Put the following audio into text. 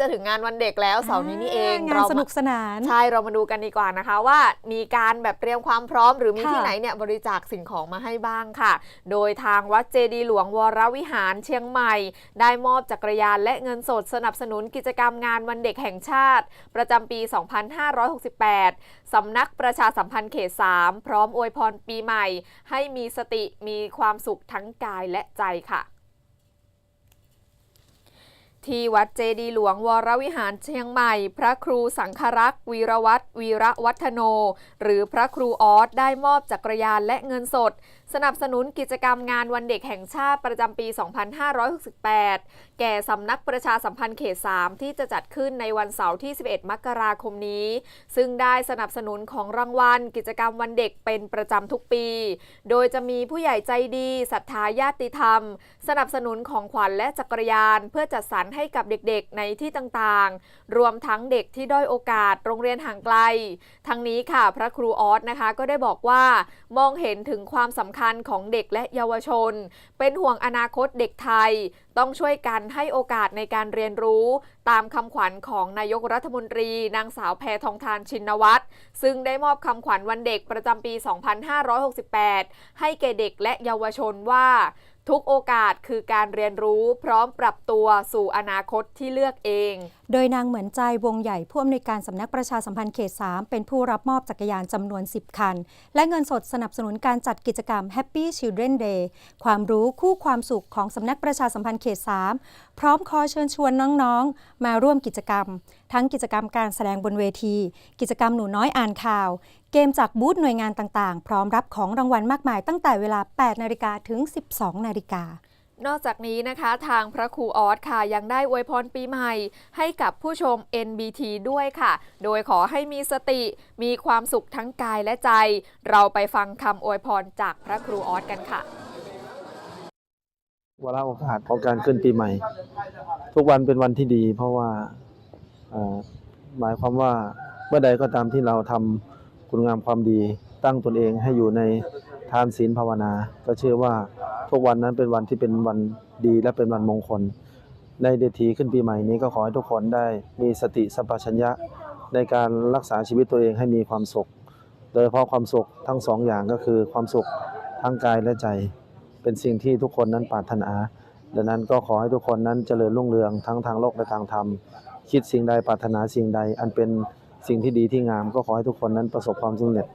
จะถึงงานวันเด็กแล้วเสาร์นี้นี่เองงานเราสนุกสนาน ใช่ เรามาดูกันดีกว่านะคะ ว่ามีการแบบเตรียมความพร้อม หรือมีค่ะที่ไหนเนี่ยบริจาคสิ่งของมาให้บ้างค่ะ โดยทางวัดเจดีย์หลวงวรวิหารเชียงใหม่ ได้มอบจักรยานและเงินสดสนับสนุนกิจกรรมงานวันเด็กแห่งชาติ ประจำปี 2568 สำนักประชาสัมพันธ์เขต 3 พร้อมอวยพรปีใหม่ ให้มีสติมีความสุขทั้งกายและใจค่ะ ที่วัดเจดีหลวงวรวิหารเชียงใหม่ พระครูสังฆรักษ์วีรวัตรวีระวัฒโน หรือพระครูออสได้มอบจักรยานและเงินสด สนับสนุนกิจกรรมงานวันเด็กแห่งชาติประจำปี 2568 แก่สำนักประชาสัมพันธ์เขต 3 ที่จะจัดขึ้นในวันเสาร์ที่ 11 มกราคมนี้ ซึ่งได้สนับสนุนของรางวัล กิจกรรมวันเด็กเป็นประจำทุกปี โดยจะมีผู้ใหญ่ใจดีศรัทธาญาติธรรม สนับสนุนของขวัญและจักรยานเพื่อจัดสรรให้กับเด็กๆในที่ต่างๆ รวมทั้งเด็กที่ด้อยโอกาสโรงเรียนห่างไกล ทั้งนี้ค่ะพระครูออสนะคะก็ได้บอกว่ามองเห็นถึงความสำคัญของเด็กและเยาวชน เป็นห่วงอนาคตเด็กไทย ต้องช่วยกันให้โอกาสในการเรียนรู้ ตามคำขวัญของนายกรัฐมนตรี นางสาวแพทองทานชินวัตรซึ่งได้มอบคำขวัญวันเด็กประจำปี 2568 ให้แก่เด็กและเยาวชนว่า ทุกโอกาสคือการเรียนรู้พร้อมปรับตัวสู่อนาคตที่เลือกเอง โดยนางเหมือนใจวงใหญ่ผู้อำนวยการสำนักประชาสัมพันธ์เขต 3 เป็นผู้รับมอบจักรยานจำนวน 10 คัน และเงินสดสนับสนุนการจัดกิจกรรม Happy Children Day ความรู้คู่ความสุขของสำนักประชาสัมพันธ์เขต 3 พร้อมขอเชิญชวนน้องๆ มาร่วมกิจกรรม ทั้งกิจกรรมการแสดงบนเวที กิจกรรมหนูน้อยอ่านข่าว เกมจากบูธหน่วยงานต่างๆ พร้อมรับของรางวัลมากมายตั้งแต่เวลา 8 นาฬิกาถึง 12 นาฬิกา นอกจากนี้นะคะทางพระครูออสค่ะยังได้อวยพรปีใหม่ ให้กับผู้ชม NBT ด้วยค่ะ โดยขอให้มีสติ มีความสุขทั้งกายและใจ เราไปฟังคำอวยพรจากพระครูออสกันค่ะวาระโอกาสของการขึ้นปีใหม่ ทุกวันเป็นวันที่ดี เพราะว่าหมายความว่าเมื่อใดก็ตามที่เราทำคุณงามความดี ตั้งตนเองให้อยู่ในทานศีลภาวนา ก็เชื่อว่า ทุกวันนั้นเป็นวันที่เป็นวันดีและเป็นวันมงคล ในเดทีขึ้นปีใหม่นี้ก็ขอให้ทุกคนได้มีสติสัมปชัญญะในการรักษาชีวิตตัวเองให้มีความสุข โดยเฉพาะความสุขทั้งสองอย่างก็คือความสุขทั้งกายและใจ เป็นสิ่งที่ทุกคนนั้นปรารถนา ดังนั้นก็ขอให้ทุกคนนั้นเจริญรุ่งเรืองทั้งทางโลกและทางธรรม คิดสิ่งใดปรารถนาสิ่งใด อันเป็นสิ่งที่ดีที่งามก็ขอให้ทุกคนนั้นประสบความสำเร็จ